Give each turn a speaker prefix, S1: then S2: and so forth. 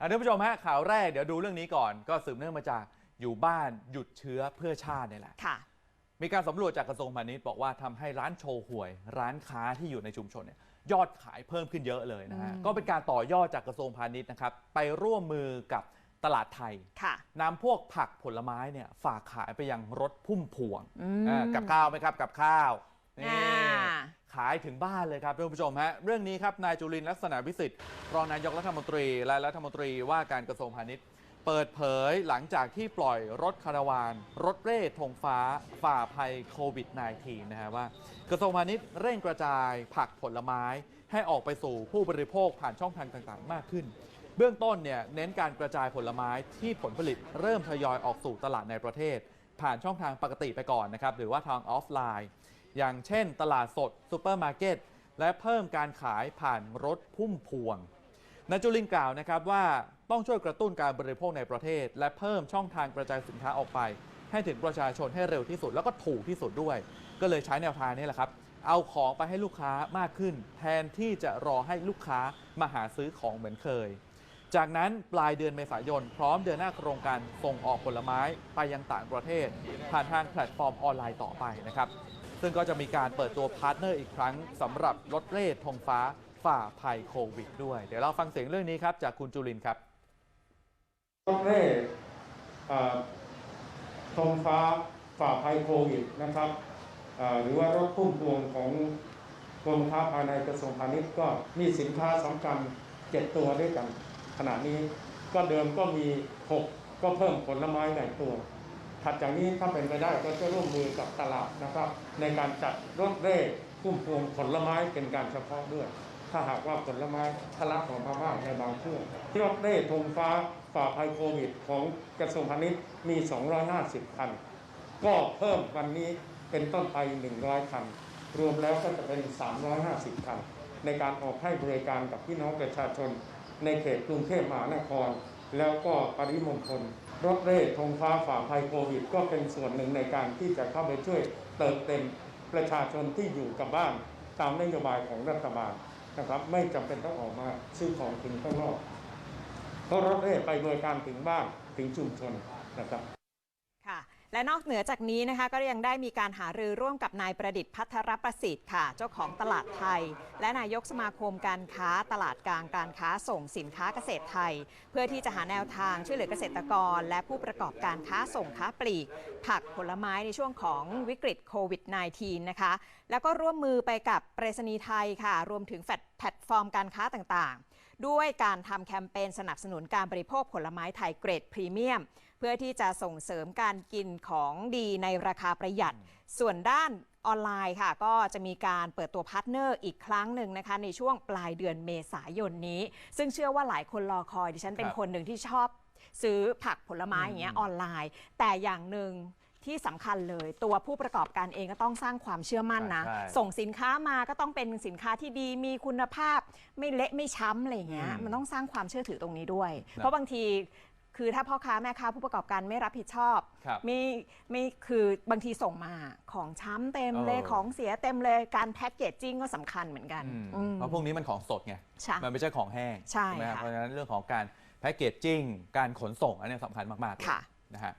S1: อะท่านผู้ชมฮะข่าวแรกเดี๋ยวดูเรื่องนี้ก่อน ก็สืบเนื่องมาจากอยู่บ้านหยุดเชื้อเพื่อชาตินี่แหละ
S2: ค่ะ
S1: มีการสำรวจจากกระทรวงพาณิชย์บอกว่าทำให้ร้านโชว์หวย ร้านค้าที่อยู่ในชุมชนเนี่ยยอดขายเพิ่มขึ้นเยอะเลยนะฮะ
S2: อืม
S1: ก็เป็นการต่อยอดจากกระทรวงพาณิชย์นะครับ ไปร่วมมือกับตลาดไทย
S2: ค่ะ
S1: นำพวกผักผลไม้เนี่ยฝากขายไปยังรถพุ่มพวง
S2: อืม
S1: อ่ากับข้าวไหมครับกับข้าวนี่
S2: อ่า
S1: ขายถึงบ้านเลยครับท่านผู้ชมฮะเรื่องนี้ครับนายจุลินลักษณะวิสิทธิ์รองนายกรัฐมนตรี และรัฐมนตรีว่าการกระทรวงพาณิชย์ เปิดเผยหลังจากที่ปล่อยรถคาราวาน รถเร่ธงฟ้าฝ่าภัยโควิด -19 นะฮะว่ากระทรวงพาณิชย์เร่งกระจายผักผลไม้ให้ออกไปสู่ผู้บริโภคผ่านช่องทางต่างๆ มากขึ้น เบื้องต้นเนี่ยเน้นการกระจายผลไม้ที่ผลผลิตเริ่มทยอยออกสู่ตลาดในประเทศ ผ่านช่องทางปกติไปก่อนนะครับหรือว่าทางออฟไลน์ อย่างเช่น ตลาดสดซูเปอร์มาร์เก็ตและเพิ่มการขายผ่านรถพุ่มพวงนายจุลินกล่าวนะครับว่าต้องช่วยกระตุ้นการบริโภคในประเทศ และเพิ่มช่องทางกระจายสินค้าออกไป ให้ถึงประชาชนให้เร็วที่สุดแล้วก็ถูกที่สุดด้วย ก็เลยใช้แนวทางนี้แหละครับ เอาของไปให้ลูกค้ามากขึ้น แทนที่จะรอให้ลูกค้ามาหาซื้อของเหมือนเคย จากนั้นปลายเดือนเมษายน พร้อมเดือนหน้าโครงการส่งออกผลไม้ไปยังต่างประเทศ ผ่านทางแพลตฟอร์มออนไลน์ต่อไปนะครับ ซึ่งก็จะมีการเปิดตัวพาร์ทเนอร์อีกครั้งสำหรับรถเร่ธงฟ้าฝ่าภัยโควิด ด้วย เดี๋ยวเราฟังเสียงเรื่องนี้ครับจากคุณจุลินครับ
S3: รถเร่เอ่อธงฟ้าฝ่าภัยโควิดนะครับหรือว่ารถพุ่มพวงของกรมค้าภายในกระทรวงพาณิชย์ก็มีสินค้าสำคัญเจ็ดตัวด้วยกันขณะนี้ก็เดิมก็มีหกก็เพิ่มผลไม้หนึ่งตัว ถัดจากนี้ถ้าเป็นไปได้ก็จะร่วมมือกับตลาดนะครับ ในการจัดรถเร่พุ่มพวงผลไม้เป็นการเฉพาะด้วย ถ้าหากว่าผลไม้ทะลักขออกมาบ้าในบางช่วงที่รถเร่ธงฟ้าฝ่าภัยโควิดของกระทรวงพาณิชย์มี 250 คัน ก็เพิ่มวันนี้เป็นต้นไป 100 คัน รวมแล้วก็จะเป็น 350 คัน ในการออกให้บริการกับพี่น้องประชาชน ในเขตกรุงเทพมหานคร แล้วก็ปริมณฑลรถเร่ธงฟ้าฝ่าภัยโควิด ก็เป็นส่วนหนึ่งในการที่จะเข้าไปช่วยเติมเต็มประชาชนที่อยู่กับบ้าน ตามนโยบายของรัฐบาลนะครับ ไม่จำเป็นต้องออกมาซื้อของถึงข้างนอกเพราะรถเร่ไปบริการถึงบ้านถึงชุมชนนะครับ
S2: และนอกเหนือจากนี้นะคะก็ยังได้มีการหารือร่วมกับนายประดิษฐ์พัทรประสิทธิ์ค่ะ เจ้าของตลาดไทย และนายกสมาคมการค้าตลาดกลางการค้าส่งสินค้าเกษตรไทย เพื่อที่จะหาแนวทางช่วยเหลือเกษตรกร และผู้ประกอบการค้าส่งค้าปลีก ผักผลไม้ในช่วงของวิกฤตโควิด -19 นะคะแล้วก็ร่วมมือไปกับไปรษณีไทยค่ะ รวมถึงแฟลต แพลตฟอร์มการค้าต่างๆ ด้วยการทำแคมเปญสนับสนุนการบริโภคผลไม้ไทยเกรดพรีเมียม เพื่อที่จะส่งเสริมการกินของดีในราคาประหยัด ส่วนด้านออนไลน์ค่ะ ก็จะมีการเปิดตัวพาร์ทเนอร์อีกครั้งหนึ่งนะคะ ในช่วงปลายเดือนเมษายนนี้ ซึ่งเชื่อว่าหลายคนรอคอยดิฉันเป็น
S1: ครับ
S2: คนหนึ่งที่ชอบซื้อผักผลไม้อย่างเงี้ยออนไลน์ แต่อย่างหนึ่ง ที่สำคัญเลย ตัวผู้ประกอบการเองก็ต้องสร้างความเชื่อมั่นนะ
S1: ใช่ใช่
S2: ส่งสินค้ามาก็ต้องเป็นสินค้าที่ดีมีคุณภาพ ไม่เละไม่ช้ำอะไรอย่างเงี้ย
S1: อืม
S2: มันต้องสร้างความเชื่อถือตรงนี้ด้วย
S1: นะ
S2: เพราะบางที คือถ้าพ่อค้าแม่ค้าผู้ประกอบการไม่รับผิดชอบ
S1: ครับ
S2: ไม่ไม่คือบางทีส่งมาของช้ำเต็มเลย
S1: เออ
S2: ของเสียเต็มเลยการแพ็กเกจจิ้งก็สำคัญเหมือนกัน
S1: อืม
S2: อืม
S1: เพราะพวกนี้มันของสดไง
S2: ใช่
S1: มันไม่ใช่ของแห้ง
S2: ใช่
S1: ไหมครับ
S2: ค่ะ
S1: เพราะฉะนั้นเรื่องของการแพ็กเกจจิ้ง การขนส่งอันนี้สำคัญมากๆเลย
S2: ค่ะ
S1: นะฮะ